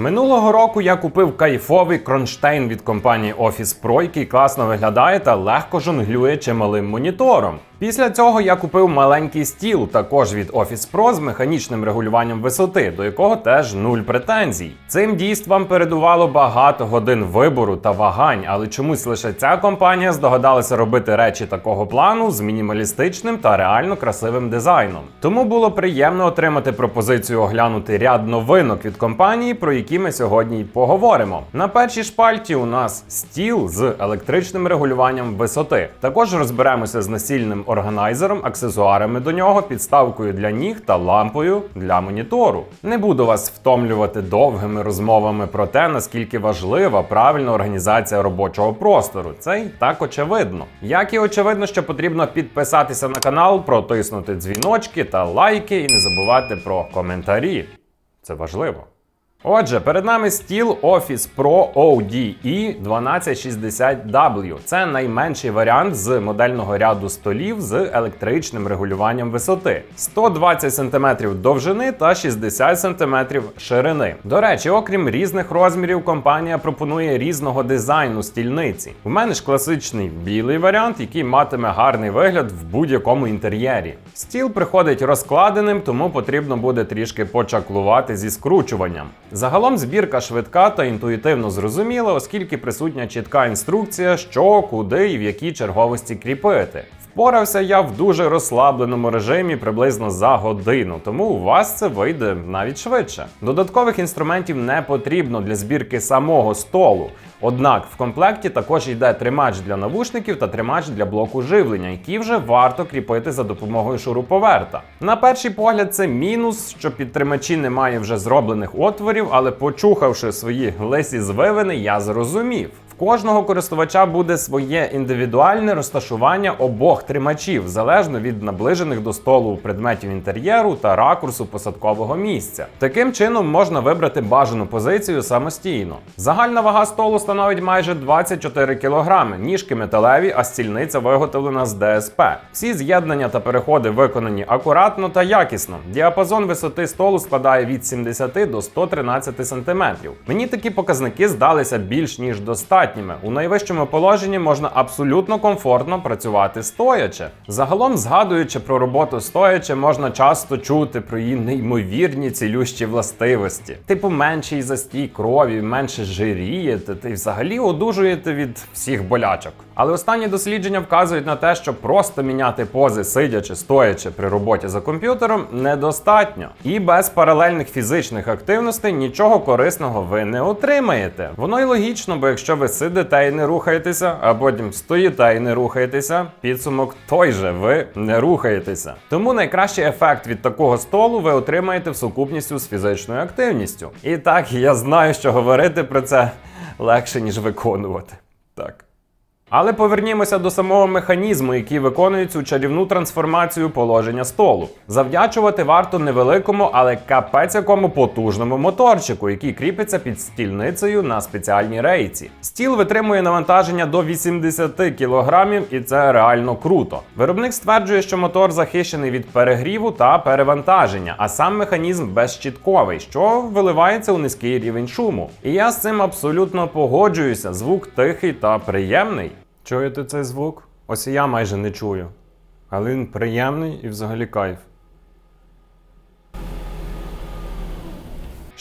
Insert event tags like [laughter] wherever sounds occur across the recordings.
Минулого року я купив кайфовий кронштейн від компанії Office Pro, який класно виглядає та легко жонглює чималим монітором. Після цього я купив маленький стіл, також від Office Pro з механічним регулюванням висоти, до якого теж нуль претензій. Цим дійствам передувало багато годин вибору та вагань, але чомусь лише ця компанія здогадалася робити речі такого плану з мінімалістичним та реально красивим дизайном. Тому було приємно отримати пропозицію оглянути ряд новинок від компанії, про які ми сьогодні й поговоримо. На першій шпальті у нас стіл з електричним регулюванням висоти. Також розберемося з насільним органайзером, аксесуарами до нього, підставкою для ніг та лампою для монітору. Не буду вас втомлювати довгими розмовами про те, наскільки важлива правильна організація робочого простору. Це й так очевидно. Як і очевидно, що потрібно підписатися на канал, протиснути дзвіночки та лайки, і не забувати про коментарі. Це важливо. Отже, перед нами стіл Office Pro ODE 1260W. Це найменший варіант з модельного ряду столів з електричним регулюванням висоти. 120 см довжини та 60 см ширини. До речі, окрім різних розмірів, компанія пропонує різного дизайну стільниці. У мене ж класичний білий варіант, який матиме гарний вигляд в будь-якому інтер'єрі. Стіл приходить розкладеним, тому потрібно буде трішки почаклувати зі скручуванням. Загалом збірка швидка та інтуїтивно зрозуміла, оскільки присутня чітка інструкція, що, куди і в якій черговості кріпити. Впорався я в дуже розслабленому режимі приблизно за годину, тому у вас це вийде навіть швидше. Додаткових інструментів не потрібно для збірки самого столу. Однак в комплекті також йде тримач для навушників та тримач для блоку живлення, які вже варто кріпити за допомогою шуруповерта. На перший погляд, це мінус, що під тримачі немає вже зроблених отворів, але почухавши свої лисі звивини, я зрозумів. Кожного користувача буде своє індивідуальне розташування обох тримачів, залежно від наближених до столу предметів інтер'єру та ракурсу посадкового місця. Таким чином можна вибрати бажану позицію самостійно. Загальна вага столу становить майже 24 кг, ніжки металеві, а стільниця виготовлена з ДСП. Всі з'єднання та переходи виконані акуратно та якісно. Діапазон висоти столу складає від 70 до 113 см. Мені такі показники здалися більш ніж достатніми. У найвищому положенні можна абсолютно комфортно працювати стоячи. Загалом, згадуючи про роботу стоячи, можна часто чути про її неймовірні цілющі властивості. Типу менший застій крові, менше жирієте, та й взагалі одужуєте від всіх болячок. Але останні дослідження вказують на те, що просто міняти пози сидячи, стоячи при роботі за комп'ютером недостатньо. І без паралельних фізичних активностей нічого корисного ви не отримаєте. Воно й логічно, бо якщо ви сидите і не рухаєтеся, а потім стоїте і не рухаєтеся, підсумок той же ви не рухаєтеся. Тому найкращий ефект від такого столу ви отримаєте в сукупністю з фізичною активністю. І так, я знаю, що говорити про це легше, ніж виконувати. Так. Але повернімося до самого механізму, який виконує цю чарівну трансформацію положення столу. Завдячувати варто невеликому, але капець якому потужному моторчику, який кріпиться під стільницею на спеціальній рейці. Стіл витримує навантаження до 80 кг, і це реально круто. Виробник стверджує, що мотор захищений від перегріву та перевантаження, а сам механізм безщітковий, що виливається у низький рівень шуму. І я з цим абсолютно погоджуюся. Звук тихий та приємний. Чуєте цей звук? Ось і я майже не чую. Але він приємний і взагалі кайф.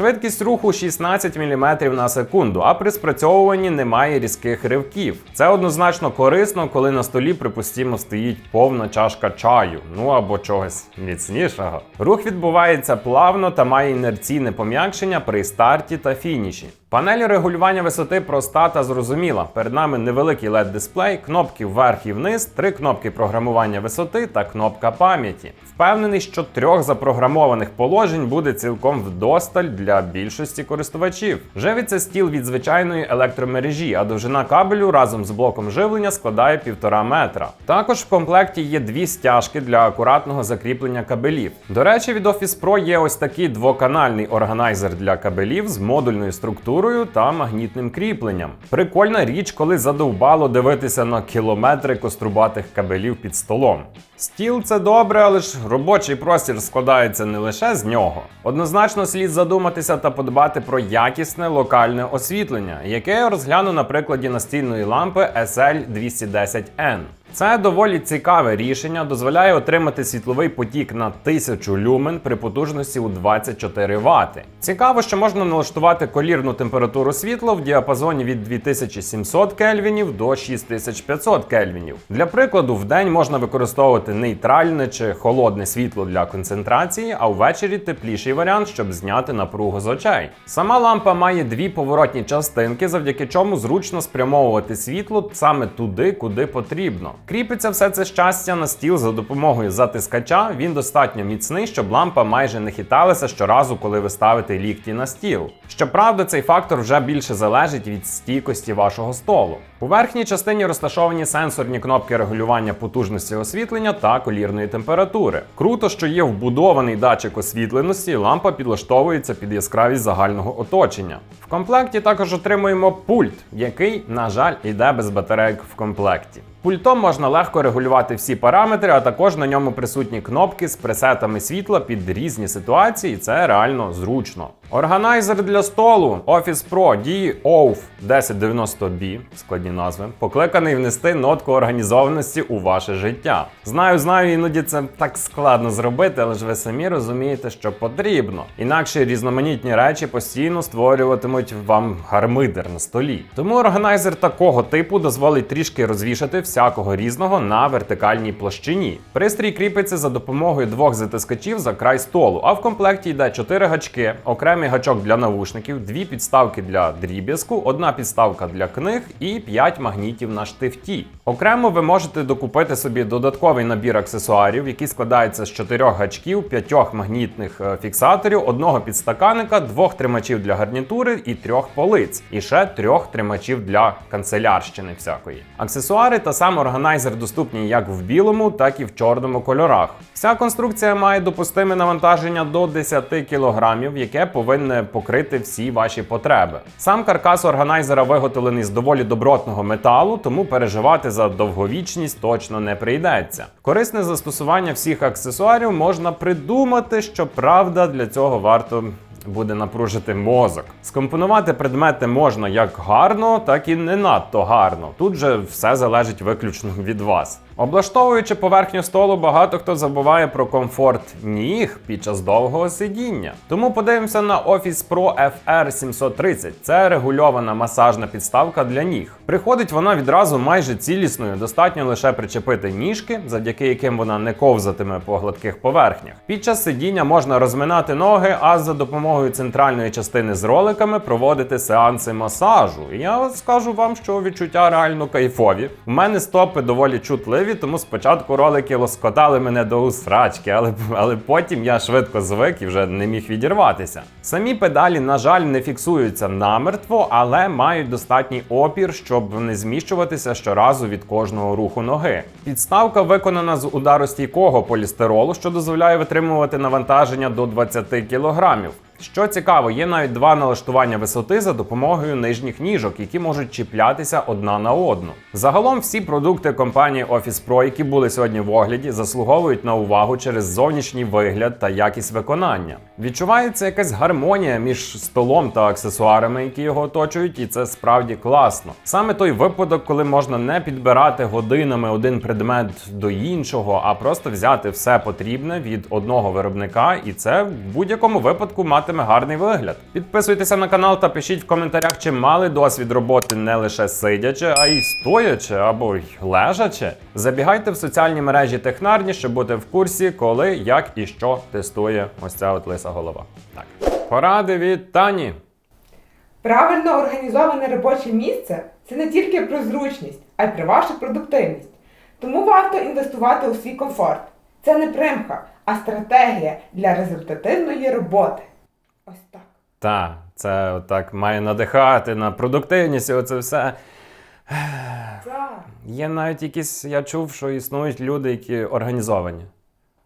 Швидкість руху 16 мм на секунду, а при спрацьовуванні немає різких ривків. Це однозначно корисно, коли на столі, припустімо, стоїть повна чашка чаю, ну або чогось міцнішого. Рух відбувається плавно та має інерційне пом'якшення при старті та фініші. Панель регулювання висоти проста та зрозуміла. Перед нами невеликий led дисплей, кнопки вверх і вниз, три кнопки програмування висоти та кнопка пам'яті. Впевнений, що трьох запрограмованих положень буде цілком вдосталь для більшості користувачів. Живиться стіл від звичайної електромережі, а довжина кабелю разом з блоком живлення складає півтора метра. Також в комплекті є дві стяжки для акуратного закріплення кабелів. До речі, від Office Pro є ось такий двоканальний органайзер для кабелів з модульною структурою та магнітним кріпленням. Прикольна річ, коли задовбало дивитися на кілометри кострубатих кабелів під столом. Стіл це добре, але ж робочий простір складається не лише з нього. Однозначно слід задуматися та подбати про якісне локальне освітлення, яке я розгляну на прикладі настільної лампи SL210N. Це доволі цікаве рішення, дозволяє отримати світловий потік на 1000 люмен при потужності у 24 Вт. Цікаво, що можна налаштувати колірну температуру світла в діапазоні від 2700 кельвінів до 6500 кельвінів. Для прикладу, в день можна використовувати нейтральне чи холодне світло для концентрації, а ввечері тепліший варіант, щоб зняти напругу з очей. Сама лампа має дві поворотні частинки, завдяки чому зручно спрямовувати світло саме туди, куди потрібно. Кріпиться все це щастя на стіл за допомогою затискача. Він достатньо міцний, щоб лампа майже не хиталася щоразу, коли ви ставите лікті на стіл. Щоправда, цей фактор вже більше залежить від стійкості вашого столу. У верхній частині розташовані сенсорні кнопки регулювання потужності освітлення та колірної температури. Круто, що є вбудований датчик освітленості, лампа підлаштовується під яскравість загального оточення. В комплекті також отримуємо пульт, який, на жаль, йде без батарейок в комплекті. Пультом можна легко регулювати всі параметри, а також на ньому присутні кнопки з пресетами світла під різні ситуації, і це реально зручно. Органайзер для столу Office Pro D-OFF 1090B, складні назви, покликаний внести нотку організованості у ваше життя. Знаю, знаю, іноді це так складно зробити, але ж ви самі розумієте, що потрібно. Інакше різноманітні речі постійно створюватимуть вам гармидер на столі. Тому органайзер такого типу дозволить трішки розвішати всякого різного на вертикальній площині. Пристрій кріпиться за допомогою двох затискачів за край столу, а в комплекті йде 4 гачки, окремий гачок для навушників, дві підставки для дріб'язку, одна підставка для книг і 5 магнітів на штифті. Окремо ви можете докупити собі додатковий набір аксесуарів, який складається з 4 гачків, 5 магнітних е, фіксаторів, одного підстаканника, двох тримачів для гарнітури і трьох полиць, і ще трьох тримачів для канцелярщини всякої. Аксесуари та сам органайзер доступні як в білому, так і в чорному кольорах. Вся конструкція має допустиме навантаження до 10 кг, яке повинне покрити всі ваші потреби. Сам каркас органайзера виготовлений з доволі добротного металу, тому переживати за довговічність точно не прийдеться. Корисне застосування всіх аксесуарів можна придумати, що правда для цього варто буде напружити мозок. Скомпонувати предмети можна як гарно, так і не надто гарно. Тут же все залежить виключно від вас. Облаштовуючи поверхню столу, багато хто забуває про комфорт ніг під час довгого сидіння. Тому подивимося на Office Pro FR730. Це регульована масажна підставка для ніг. Приходить вона відразу майже цілісною, достатньо лише причепити ніжки, завдяки яким вона не ковзатиме по гладких поверхнях. Під час сидіння можна розминати ноги, а за допомогою центральної частини з роликами проводити сеанси масажу. І я скажу вам, що відчуття реально кайфові. У мене стопи доволі чутливі, тому спочатку ролики лоскотали мене до усрачки, але, але потім я швидко звик і вже не міг відірватися. Самі педалі, на жаль, не фіксуються намертво, але мають достатній опір, щоб не зміщуватися щоразу від кожного руху ноги. Підставка виконана з ударостійкого полістиролу, що дозволяє витримувати навантаження до 20 кілограмів. Що цікаво, є навіть два налаштування висоти за допомогою нижніх ніжок, які можуть чіплятися одна на одну. Загалом всі продукти компанії Office Pro, які були сьогодні в огляді, заслуговують на увагу через зовнішній вигляд та якість виконання. Відчувається якась гармонія між столом та аксесуарами, які його оточують, і це справді класно. Саме той випадок, коли можна не підбирати годинами один предмет до іншого, а просто взяти все потрібне від одного виробника, і це в будь-якому випадку матиме гарний вигляд. Підписуйтеся на канал та пишіть в коментарях, чи мали досвід роботи не лише сидячи, а й стоячи або й лежачи. Забігайте в соціальні мережі технарні, щоб бути в курсі, коли, як і що тестує ось ця от лиса голова. Так. Поради від Тані. Правильно організоване робоче місце це не тільки про зручність, а й про вашу продуктивність. Тому варто інвестувати у свій комфорт. Це не примха, а стратегія для результативної роботи. Ось так. Та, це отак має надихати на продуктивність, і оце все. Так. Є навіть якісь, я чув, що існують люди, які організовані.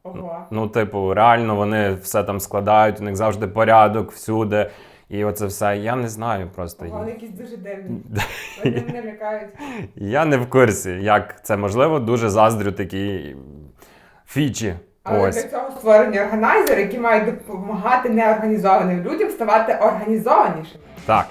Ого. Ну, типу, реально вони все там складають, у них завжди порядок всюди. І оце все. Я не знаю просто. Вони якісь дуже дивні. [laughs] Вони мене лякають. Я не в курсі, як це можливо. Дуже заздрю такі фічі. Але Ось. для цього створені органайзери, які мають допомагати неорганізованим людям ставати організованішими. Так.